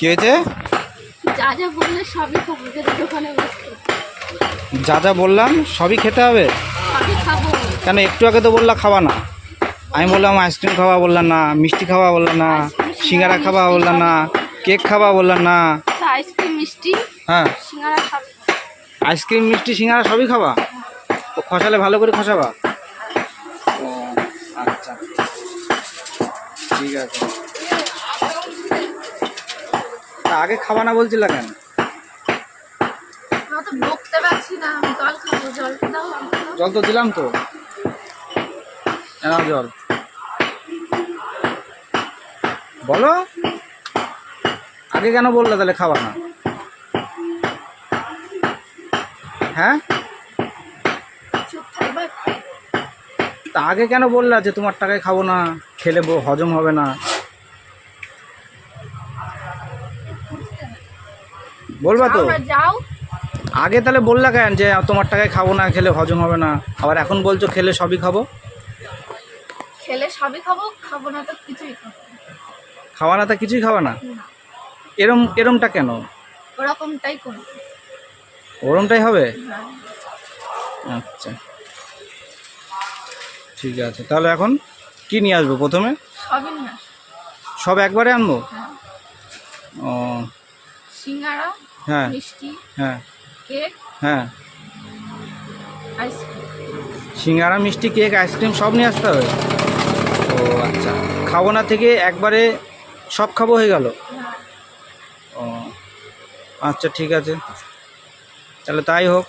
কি হয়েছে? যা যা বললে সবই দোকানে বসে। যা যা বললাম সবই খেতে হবে? সবই খাব। কেন একটু আগে তো বললা খাওয়া না। আমি বললাম আইসক্রিম খাওয়া বললাম না মিষ্টি খাওয়া বললাম না সিঙ্গারা খাওয়া বললাম না কেক খাওয়া বললাম না। আইসক্রিম মিষ্টি হ্যাঁ। সিঙ্গারা আইসক্রিম মিষ্টি সিঙ্গারা সবই খাওয়া ও খসালে ভালো করে খসাবা? আচ্ছা। ঠিক আছে। আগে খাওয়া না বলছিল কেন? জল খাব তো দিলাম তো। জল। বলো। আগে কেন বললে তাহলে খাওয়া না? হ্যাঁ? তা আগে কেন বললা যে তোমার টাকায় খাব না খেলে হজম হবে না? বলবা তো? যাও। আগে তাহলে বললা কেন যে তোমার টাকায় খাব না খেলে হজম হবে না? আবার এখন বলছো খেলে সবই খাব? খেলে সবই খাব খাব না তো কিছুই খাব। খাওয়া না তা কিছুই খাওয়া না? এরম এরমটা কেন? ওরকমটাই করব। ওরমটাই হবে? হ্যাঁ। আচ্ছা। ঠিক আছে তাহলে এখন কি নিয়ে আসব প্রথমে? সবই নিয়ে সব একবারে আনব? হ্যাঁ। ও। সিঙ্গারা হ্যাঁ। মিষ্টি হ্যাঁ। কেক হ্যাঁ। সিঙ্গারা মিষ্টি কেক আইসক্রিম সব নিয়ে আসতে হবে? ও আচ্ছা। খাব না থেকে একবারে সব খাব হয়ে গেল? ও আচ্ছা ঠিক আছে। তাহলে তাই হোক।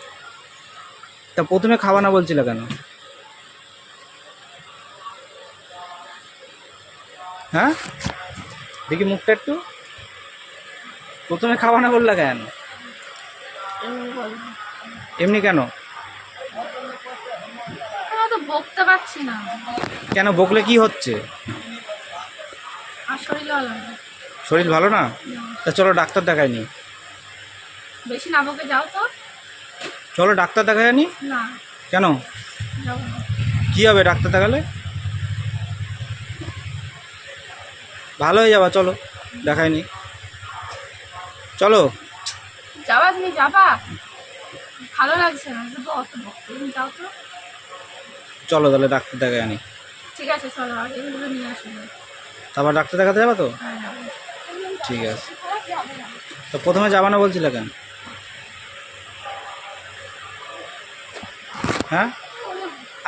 তা প্রথমে খাওয়া না বলছিল কেন? হ্যাঁ? দেখি মুখটা একটু। প্রথমে খাওয়া না বললা কেন? এমনি কেন? তো বকতে পারছি না। কেন বকলে কি হচ্ছে? শরীর ভালো না। না? তা চলো ডাক্তার দেখায়নি। বেশি না বকে যাও তো। চলো ডাক্তার দেখায়নি? না। কেন? যাব কি হবে ডাক্তার দেখালে? ভালো হয়ে যাবা চলো। দেখায়নি। চলো। যাবা তুমি যাবা। ভালো লাগছে না অত তুমি যাও তো। চলো তাহলে ডাক্তার দেখায় আনি। ঠিক আছে চলো আর এগুলো নিয়ে আসো। তারপর ডাক্তার দেখাতে যাব তো? হ্যাঁ ঠিক আছে। তো প্রথমে যাবা না বলছিলে কেন? হ্যাঁ?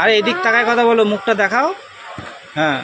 আরে এদিক তাকায় কথা বলো মুখটা দেখাও। হ্যাঁ।